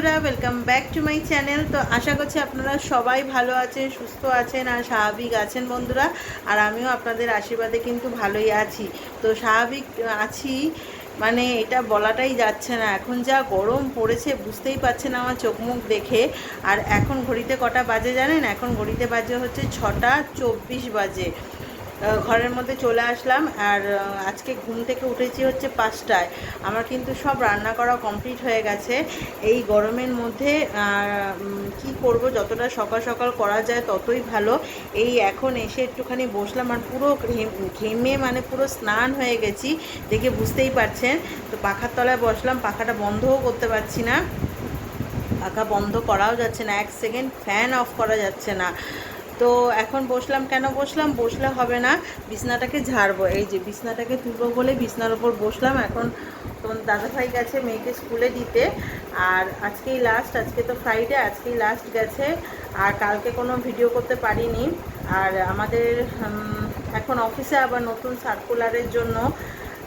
বন্ধুরা welcome back to my channel তো আশা করছি আপনারা সবাই ভালো আছেন, সুস্থ আছেন আর স্বাভাবিক আছেন বন্ধুরা। আর আমিও আপনাদের আশীর্বাদে কিন্তু ভালোই আছি। তো স্বাভাবিক আছি মানে এটা বলাটাই যাচ্ছে না। এখন যা গরম পড়েছে বুঝতেই পারছেন আমার চোখ মুখ দেখে। আর এখন ঘড়িতে কটা বাজে জানেন? এখন ঘড়িতে বাজে হচ্ছে ছটা চব্বিশ বাজে। ঘরের মধ্যে চলে আসলাম আর আজকে ঘুম থেকে উঠেছি হচ্ছে পাঁচটায়। আমার কিন্তু সব রান্না করা কমপ্লিট হয়ে গেছে। এই গরমের মধ্যে কি করব? যতটা সকাল সকাল করা যায় ততই ভালো। এই এখন এসে একটুখানি বসলাম আর পুরো ঘেমে মানে পুরো স্নান হয়ে গেছি, দেখে বুঝতেই পারছেন। তো পাখার তলায় বসলাম, পাখাটা বন্ধও করতে পারছি না। পাখা বন্ধ করাও যাচ্ছে না, এক সেকেন্ড ফ্যান অফ করা যাচ্ছে না। তো এখন বসলাম, কেন বসলাম? বসলে হবে না। বিছনাটাকে ঝাড়বো। এই যে বিছনাটাকে তুলবো বলে বিছনার ওপর বসলাম। এখন তোমার দাদাভাই গেছে মেয়েকে স্কুলে দিতে। আর আজকেই লাস্ট আজকে তো ফ্রাইডে আজকেই লাস্ট গেছে। আর কালকে কোনো ভিডিও করতে পারিনি। আর আমাদের এখন অফিসে আবার নতুন সার্কুলারের জন্য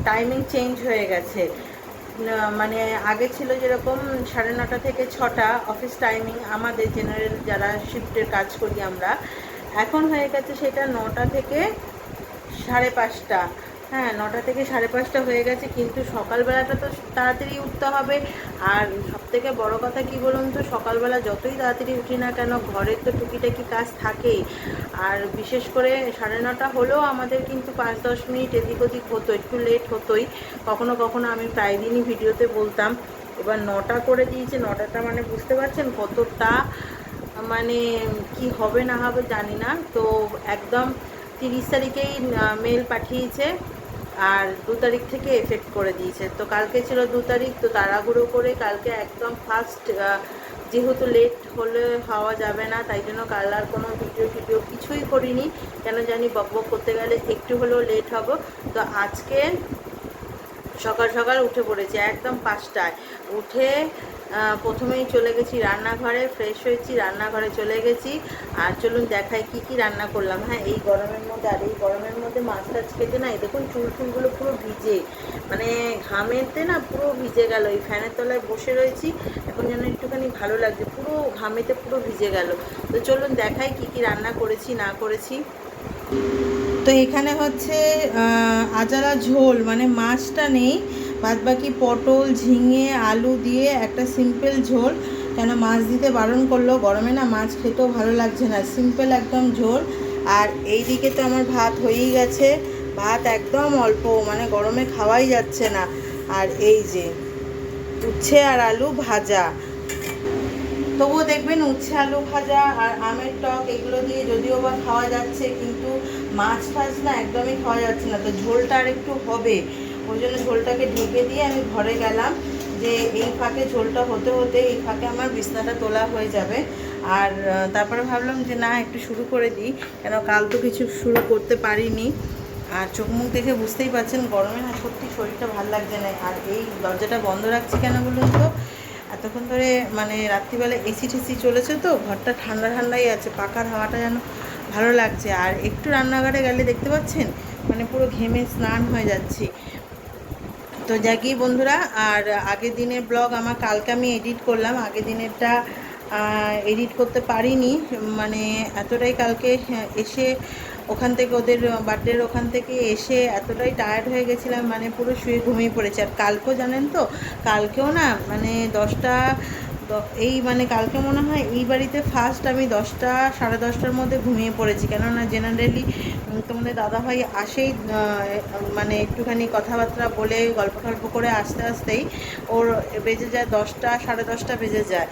টাইমিং চেঞ্জ হয়ে গেছে। মানে আগে ছিল যেরকম সাড়ে নটা থেকে ছটা অফিস টাইমিং আমাদের জেনারেল যারা শিফটের কাজ করি আমরা এখন হয়ে গেছে সেটা নটা থেকে সাড়ে পাঁচটা। হ্যাঁ নটা থেকে সাড়ে পাঁচটা হয়ে গেছে, কিন্তু সকালবেলাটা তো তাড়াতাড়ি উঠতে হবে। আর সবথেকে বড় কথা কি বলুন তো, সকালবেলা যতই তাড়াতাড়ি উঠি না কেন, ঘরের তো টুকিটাকি কাজ থাকেই। আর বিশেষ করে সাড়ে নটা হলেও আমাদের কিন্তু পাঁচ দশ মিনিট এদিক ওদিক হতো, একটু লেট হতোই। কখনো কখনো আমি প্রায় দিনই ভিডিওতে বলতাম, এবার নটা করে দিয়েছে, নটাটা মানে বুঝতে পারছেন কতটা মানে কি হবে না হবে জানি না। তো একদম তিরিশ তারিখেই মেল পাঠিয়েছে আর দু তারিখ থেকে এফেক্ট করে দিয়েছে। তো কালকে ছিল দু তারিখ, তো তাড়াহুড়ো করে কালকে একদম ফার্স্ট যেহেতু লেট হলে হওয়া যাবে না, তাই জন্য কাল আর কোনো ভিডিও টিডিও কিছুই করিনি। কেন জানি বক বক করতে গেলে একটু হলেও লেট হব। তো আজকে সকাল সকাল উঠে পড়েছি, একদম পাঁচটায়। উঠে প্রথমেই চলে গেছি রান্নাঘরে ফ্রেশ হয়েছি, রান্নাঘরে চলে গেছি। আর চলুন দেখাই কি কি রান্না করলাম। হ্যাঁ এই গরমের মধ্যে আর এই গরমের মধ্যে মাছ টাছ খেতে না, এই দেখুন চুল টুলগুলো পুরো ভিজে। মানে ঘামেতে না পুরো ভিজে গেল, এই ফ্যানের তলায় বসে রয়েছি। এখন যেন একটুখানি ভালো লাগছে, পুরো ঘামেতে পুরো ভিজে গেল। তো চলুন দেখাই কি কি রান্না করেছি, না করেছি। তো এখানে হচ্ছে আজারা ঝোল মানে মাছটা নেই বাদ বাকি পটল, ঝিঙে, আলু দিয়ে একটা সিম্পল ঝোল। কেন মাছ দিতে বারণ করল গরমে না মাছ খেতেও ভালো লাগছে না। সিম্পল একদম ঝোল। আর এই দিকে তো আমার ভাত হয়েই গেছে। ভাত একদম অল্প মানে গরমে খাওয়াই যাচ্ছে না। আর এই যে, উচ্ছে আর আলু ভাজা। তবুও দেখবেন উচ্ছে, আলু ভাজা আর আমের টক, এগুলো দিয়ে যদিও বা খাওয়া যাচ্ছে, কিন্তু মাছ ফাছ না একদমই খাওয়া যাচ্ছে না। তো ঝোলটা আর একটু হবে। ওই জন্য ঝোলটাকে ঢেকে দিয়ে আমি ঘরে গেলাম যে এই ফাঁকে ঝোলটা হতে হতে এই ফাঁকে আমার বিছনাটা তোলা হয়ে যাবে। আর তারপরে ভাবলাম যে না, একটু শুরু করে দিই, কেন কাল তো কিছু শুরু করতে পারিনি। আর চোখ মুখ দেখে বুঝতেই পারছেন, গরমে না সত্যি শরীরটা ভালো লাগছে না। আর এই দরজাটা বন্ধ রাখছি কেন বলুন তো? এতক্ষণ ধরে মানে রাত্রিবেলা এসি টেসি চলেছে তো, ঘরটা ঠান্ডা ঠান্ডাই আছে, পাখার হাওয়াটা যেন ভালো লাগছে। আর একটু রান্নাঘরে গেলে দেখতে পাচ্ছেন মানে পুরো ঘেমে স্নান হয়ে যাচ্ছি। তো যাকি বন্ধুরা, আর আগের দিনের ব্লগ আমার কালকে আমি এডিট করলাম, আগের দিনেরটা এডিট করতে পারিনি মানে এতটাই কালকে এসে ওখান থেকে ওদের বার্থডের ওখান থেকে এসে এতটাই টায়ার্ড হয়ে গেছিলাম মানে পুরো শুয়ে ঘুমিয়ে পড়েছে। আর কালকেও জানেন তো, কালকেও না মানে দশটা এই মানে কালকে মনে হয় এই বাড়িতে ফার্স্ট আমি দশটা, সাড়ে দশটার মধ্যে ঘুমিয়ে পড়েছি। কেননা জেনারেলি তোমাদের দাদাভাই আসেই মানে একটুখানি কথাবার্তা বলে, গল্প টল্প করে আস্তে আস্তেই ওর বেজে যায় দশটা, সাড়ে দশটা বেজে যায়।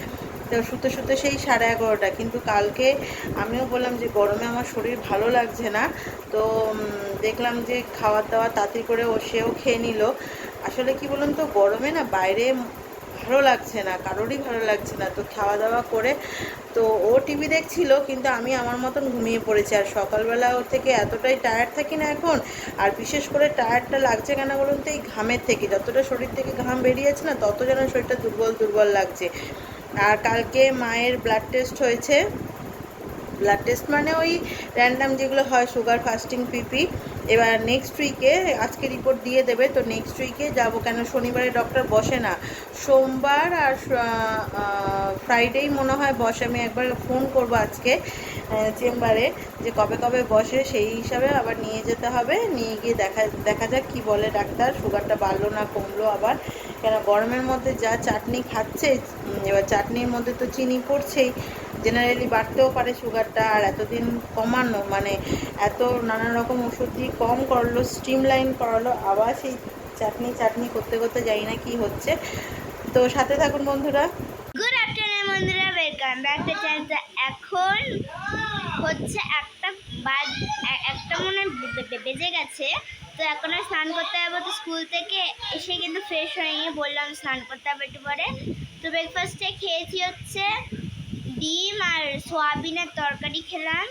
তো শুতে শুতে সেই সাড়ে এগারোটা। কিন্তু কালকে আমিও বললাম যে, গরমে আমার শরীর ভালো লাগছে না। তো দেখলাম যে খাওয়ার দাওয়ার তাড়াতাড়ি করে ও সেও খেয়ে নিল। আসলে কি বলুন তো, গরমে না বাইরে ভালো লাগছে না, কারোরই ভালো লাগছে না। তো খাওয়া দাওয়া করে তো ও টিভি দেখছিল, কিন্তু আমি আমার মতন ঘুমিয়ে পড়েছি। আর সকালবেলা ওর থেকে এতটাই টায়ার্ড থাকি না এখন, আর বিশেষ করে টায়ার্ডটা লাগছে কেন বলুন তো? এই ঘামের থেকে। যতটা শরীর থেকে ঘাম বেরিয়েছে না, তত যেন শরীরটা দুর্বল দুর্বল লাগছে। আর কালকে মায়ের ব্লাড টেস্ট হয়েছে। ব্লাড টেস্ট মানে ওই র্যান্ডাম যেগুলো হয় সুগার ফাস্টিং পিপি এবার নেক্সট উইকে আজকে রিপোর্ট দিয়ে দেবে, তো নেক্সট উইকে যাব কেন? শনিবারে ডক্টর বসে না। সোমবার আর ফ্রাইডেই মনে হয় বসে। আমি একবার ফোন করব আজকে চেম্বারে, যে কবে কবে বসে, সেই হিসাবে আবার নিয়ে যেতে হবে। নিয়ে গিয়ে দেখা দেখা যাক কি বলে ডাক্তার সুগারটা বাড়লো না, কমলো আবার। কেন? গরমের মধ্যে যা চাটনি খাচ্ছে এবার চাটনির মধ্যে তো চিনি পড়ছেই। জেনারেলি বাড়তেও পারে সুগারটা আর এতদিন কমানো মানে এত নানা রকম ওষুধ দিয়ে কম করল স্ট্রিম লাইন করালো, আবার সেই চাটনি চাটনি করতে করতে জানি না কি হচ্ছে। তো সাথে থাকুন বন্ধুরা। গুড আফটারনুন বন্ধুরা ওয়েলকাম ব্যাক টু চ্যানেল এখন হচ্ছে একটা বাজ, একটা মনে বেজে গেছে। তো এখন আর স্নান করতে যাব, তো স্কুল থেকে এসে কিন্তু ফ্রেশ হয়ে গিয়ে বললাম স্নান করতে হবে একটু পরে। তো ব্রেকফাস্টে খেয়েছি হচ্ছে ডিম আর সোয়াবিনের তরকারি খেলাম।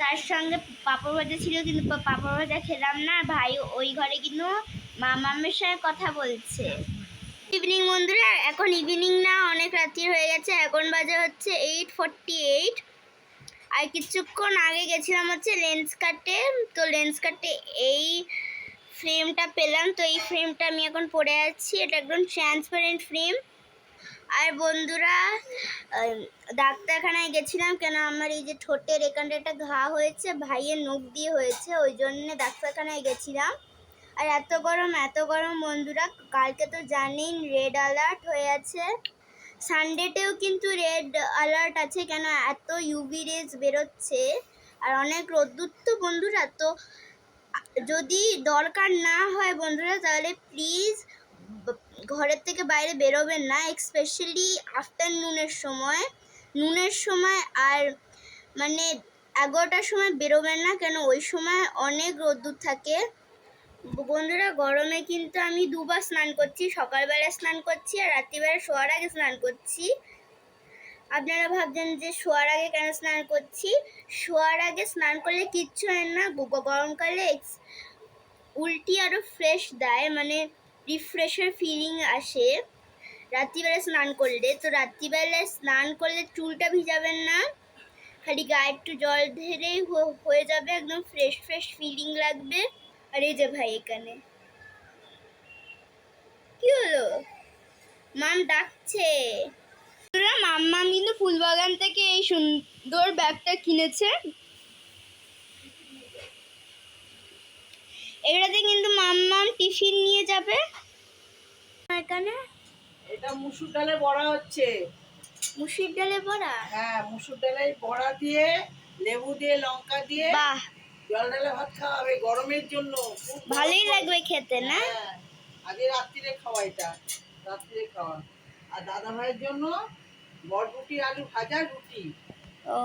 তার সঙ্গে পাঁপড় ভাজা ছিল, কিন্তু পাঁপড় ভাজা খেলাম না। ভাই ওই ঘরে কিন্তু মামামের সঙ্গে কথা বলছে। ইভিনিং বন্ধুরা, এখন ইভিনিং না, অনেক রাত্রি হয়ে গেছে। এখন বাজে হচ্ছে এইট ফর্টি এইট আর কিছুক্ষণ আগে গেছিলাম হচ্ছে লেন্স কাটে তো লেন্স কাটে এই ফ্রেমটা পেলাম। তো এই ফ্রেমটা আমি এখন পরে আছি। এটা একদম ট্রান্সপারেন্ট ফ্রেম আর বন্ধুরা ডাক্তারখানায় গেছিলাম কেন আমার এই যে ঠোঁটের এখানটা একটা ঘা হয়েছে, ভাইয়ের নখ দিয়ে হয়েছে, ওই জন্যে ডাক্তারখানায় গেছিলাম। আর এত গরম এত গরম বন্ধুরা, কালকে তো জানেন রেড অ্যালার্ট হয়ে আছে। সানডেতেও কিন্তু রেড অ্যালার্ট আছে কেন এত ইউভি রেজ বেরোচ্ছে। আর অনেক রোদ্দুর তো বন্ধুরা, তো যদি দরকার না হয় বন্ধুরা, তাহলে প্লিজ ঘরের থেকে বাইরে বেরোবেন না এক্সপেশালি আফটারনুনের সময়। নুনের সময় আর মানে এগারোটার সময় বেরোবেন না, কেন ওই সময় অনেক রোদ্দুর থাকে। বন্ধুরা, গরমে কিন্তু আমি দুবার স্নান করছি, সকালবেলা স্নান করছি আর রাত্রিবেলা শোয়ার আগে স্নান করছি। আপনারা ভাবছেন যে শোয়ার আগে কেন স্নান করছি? শোয়ার আগে স্নান করলে কিচ্ছু হয় না, গরমকালে উল্টি আরও ফ্রেশ দেয় মানে রিফ্রেশের ফিলিং আসে। রাত্রিবেলা স্নান করলে, তো রাত্রিবেলায় স্নান করলে চুলটা ভিজাবেন না। খালি গায়ে একটু জল হ- হয়ে যাবে, একদম ফ্রেশ ফ্রেশ ফিলিং লাগবে। আর এই যে ভাই এখানে। কি হলো? মাম ডাকছে। মাম্মাম কিন্তু ফুলবাগান থেকে এই সুন্দর ব্যাগটা কিনেছে। এটাতে কিন্তু মাম্মাম টিফিন নিয়ে যাবে। এখানে? এটা মুসুর ডালে বড়া হচ্ছে। মুসুর ডালে বড়া? হ্যাঁ মুসুর ডালে বড়া দিয়ে লেবু দিয়ে লঙ্কা দিয়ে বাহ। জল ডালে ভাত খাওয়া হবে গরমের জন্য। খুব ভালোই লাগবে খেতে না? হ্যাঁ আজকে রাত্রিরে খাওয়া এটা রাত্রিরে খাওয়া। আর দাদা ভাইয়ের জন্য বরবুটি আলু ভাজা রুটি। ও।